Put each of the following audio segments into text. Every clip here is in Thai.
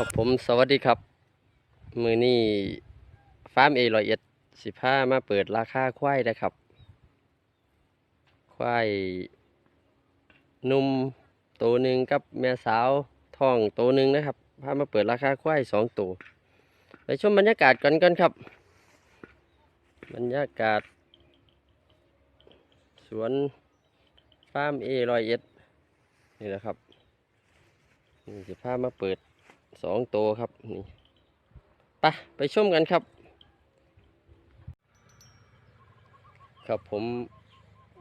ครับผมสวัสดีครับ มือนี้ฟาร์มเอรอยเอ็ดสิบห้ามาเปิดราคาควายนะครับ ควายนุ่มตัวหนึ่งกับแม่สาวท้องตัวหนึ่งนะครับพามาเปิดราคาควายสองตัวไปชมบรรยากาศกันกันครับ บรรยากาศ สวนฟาร์มเอรอยเอ็ดนี่แหละครับนี่สิพามาเปิด สองตัวครับนี่ไปไปชมกันครับ ครับผม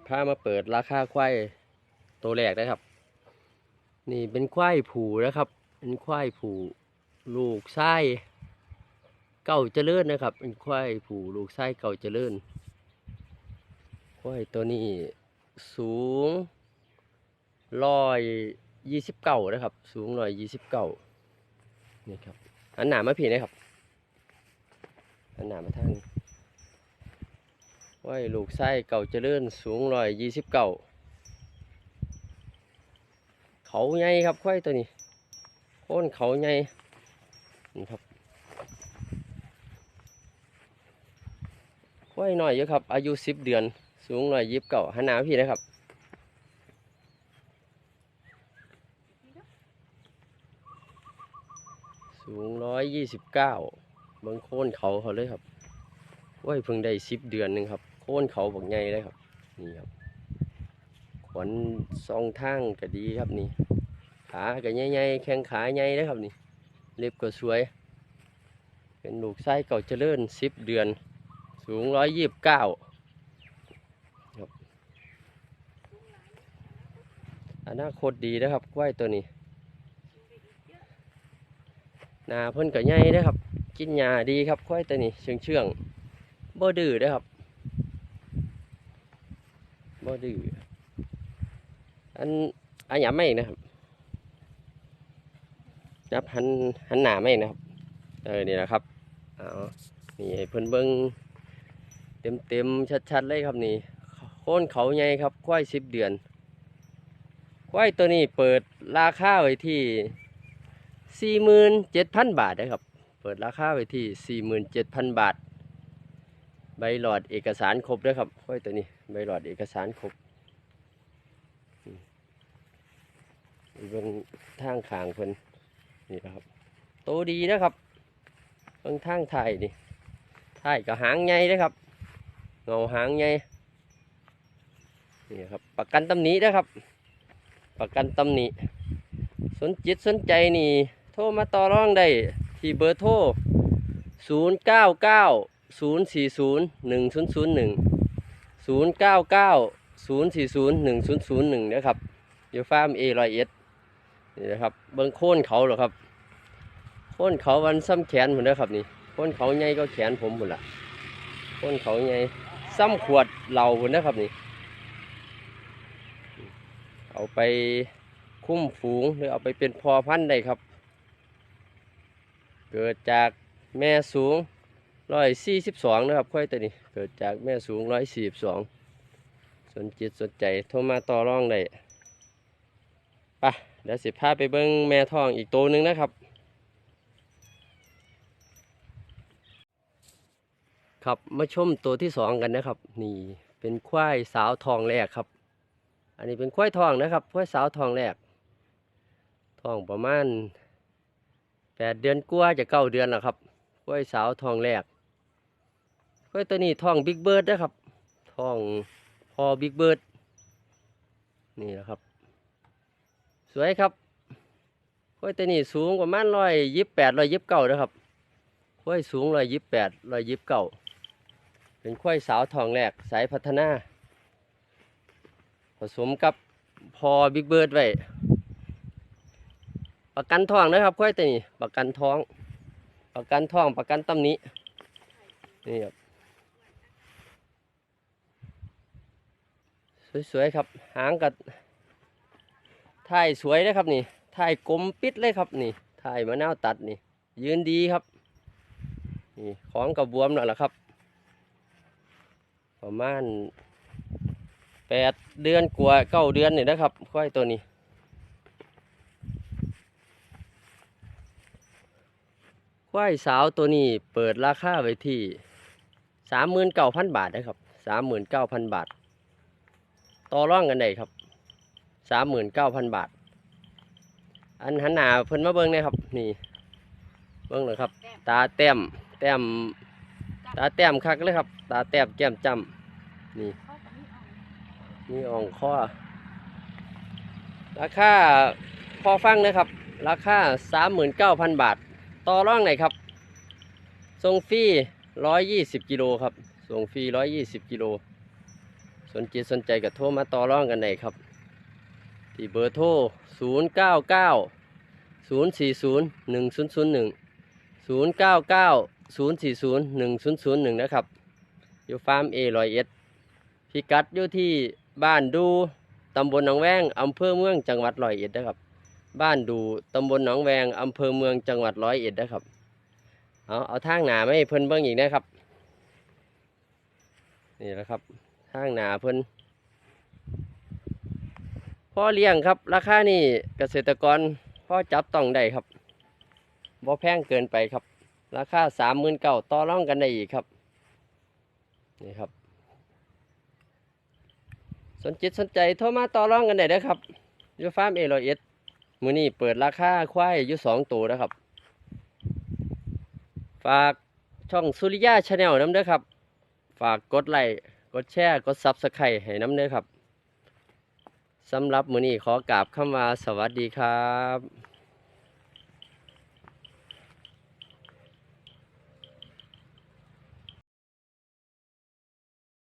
พามาเปิดราคาควายตัวแรกนะครับ นี่เป็นควายผูนะครับ เป็นควายผูลูกไส้เก่าเจริญนะครับ เป็นควายผูลูกไส้เก่าเจริญควายตัวนี้สูงร้อยยี่สิบเก้านะครับ สูงร้อยยี่สิบเก้า นี่ครับอันหนามาผีนะครับอันหนามาทางนี้ไว้ลูกไส้เก่าเจริญสูงร้อยยี่สิบเก้าเขาใหญ่ครับควายตัวนี้โค่นเขาใหญ่นี่ครับควายหน่อยเยอะครับ อายุสิบเดือน สูงร้อยยี่สิบเก้าหันหนามาผีนะครับ สูงร้อยยี่สิบเก้าบางโค่นเขาเขาเลยครับว้ยเพิ่งได้สิบเดือนหนึ่งครับ โค่นเขาบักใหญ่เลยครับนี่ครับขวัญสองทางก็ดีครับนี่ขาก็ใหญ่ๆแข้งขาใหญ่เลยครับนี่เล็บก็สวย เป็นลูกไส้เก่าเจริญสิบเดือน สูงร้อยยี่สิบเก้าครับอนาคตดีนะครับกล้วยตัวนี้ นาเพิ่นก็ใหญ่เด้ครับ กินหญ้าดีครับควายตัวนี้เชื่องเชื่องบ่ดื้อเด้ครับบ่ดื้ออันอันหยาไม่นะครับนับหันหันหน้าไม่นะครับเออนี่แหละครับเอานี่ให้เพิ่นเบิ่งเต็มเต็มๆชัดๆเลยครับนี่โค่นเขาใหญ่ครับควายสิบเดือนควายตัวนี้เปิดราคาไว้ที่ สี่หมื่นเจ็ดพันบาทนะครับ เปิดราคาไว้ที่สี่หมื่นเจ็ดพันบาท ใบหลอดเอกสารครบด้วยครับค่อยตัวนี้ ใบหลอดเอกสารครบเบื้องทางขางเพิ่นนี่นะครับโตดีนะครับเบื้องทางไทยนี่ไทยก็หางใหญ่นะครับ เงาหางใหญ่นี่ครับ ประกันตำหนินะครับ ประกันตำหนิ สนจิตสนใจนี่ โทรมาต่อรองได้ที่เบอร์โทร 0 9 9 0 4 0 1 0 0 1 0 9 9 0 4 0 1 0 0 1นะครับอยู่ฟาร์มเอรอยเอสนี่นะครับเบิ้งโค่นเขาเหรอครับ โค่นเขาวันซ้ำแขนผมนะครับนี่โค่นเขาใหญ่ก็แขนผมหมดละโค่นเขาใหญ่ซ้ำขวดเหล่าผมนะครับนี่ เอาไป คุ้มฝูงหรือเอาไปเป็นพอพันธุ์ได้ครับ เกิดจากแม่สูงร้อยสี่สิบสองนะครับค่อยตัวนี้ เกิดจากแม่สูงร้อยสี่สิบสองสนจิตสนใจโทรมาต่อรองได้ปะเดี๋ยวสิพาไปเบิ้งแม่ทองอีกตัวหนึ่งนะครับ ครับมาชมตัวที่สองกันนะครับ นี่เป็นควายสาวทองแรกครับ อันนี้เป็นควายทองนะครับควายสาวทองแรก ทองประมาณแปดเดือนกว่าจะเก้าเดือนแล้วครับควยสาวทองแรกควยตัวนี้ทองบิ๊กเบิร์ดนะครับทองพอบิ๊กเบิร์ดนี่แหละครับ สวยครับควยตัวนี้สูงประมาณร้อยยิบแปดร้อยยิบเก้านะครับควยสูงร้อยยิบแปดร้อยยิบเก้าเป็นควยสาวทองแรกสายพัฒนา ผสมกับพอบิ๊กเบิร์ดไว้ ประกันทองนะครับค่อยตัวนี้ประกันท้อง ประกันทองประกันตำหนี้นี่ครับสวยๆครับ หางกับถ่ายสวยนะครับนี่ถ่ายกลมปิดเลยครับนี่ถ่ายมะนาวตัดนี่ ยืนดีครับนี่ของกับบวมแล้วล่ะครับ ประมาณแปดเดือนกว่าเก้าเดือนนี่นะครับควายตัวนี้ ควายสาวตัวนี้เปิดราคาไว้ที่สามหมื่นเก้าพันบาทนะครับสามหมื่นเก้าพันบาท ต่อร่องกันได้ครับสามหมื่นเก้าพันบาท อันหันหน้าเพิ่นมาเบิ่งเลยครับ นี่ เบิ่งเลยครับ ตาแต้มแต้มตาแต้มคักเลยครับ ตาแต้มแก้มจำนี่มีอ่องข้อ ราคาพอฟังนะครับ ราคาสามหมื่นเก้าพันบาท ต่อร่องไหนครับส่งฟรีร้อยยี่สิบกิโลครับส่งฟรีร้อยยี่สิบกิโลสนใจสนใจกับโทรมาต่อร่องกันไหนครับ ที่เบอร์โทรศูนย์เก้าเก้าศูนย์สี่ศูนย์หนึ่งศูนย์ศูนย์หนึ่งศูนย์เก้าเก้าศูนย์สี่ศูนย์หนึ่งศูนย์ศูนย์หนึ่งนะครับ อยู่ฟาร์มเอรอยเอ็ดพิกัดอยู่ที่บ้านดูตำบลหนองแวงอำเภอเมืองจังหวัดร้อยเอ็ดนะครับ บ้านดูตำบลหนองแวงอำเภอเมืองจังหวัดร้อยเอ็ดนะครับ เอาเอาทางหนาไม่เพิ่นเบิ่งอีกนะครับ นี่แหละครับทางหนาเพิ่นพ่อเลี้ยงครับ ราคานี่เกษตรกรพ่อจับต้องได้ครับบ่แพงเกินไปครับ ราคาสามหมื่นเก้าต่อรองกันได้อีกครับนี่ครับ สนจิตสนใจโทรมาต่อรองกันได้เด้อครับยูฟาร์มเอโรเอส มือนี้เปิดราคาควายอยู่สองตัวนะครับ ฝากช่องสุริยาชาแนลน้ำเด้อครับ ฝากกดไลค์กดแชร์กดซับสไครต์ให้น้ำเด้อครับสำหรับมือนี้ขอกราบคำว่าสวัสดีครับ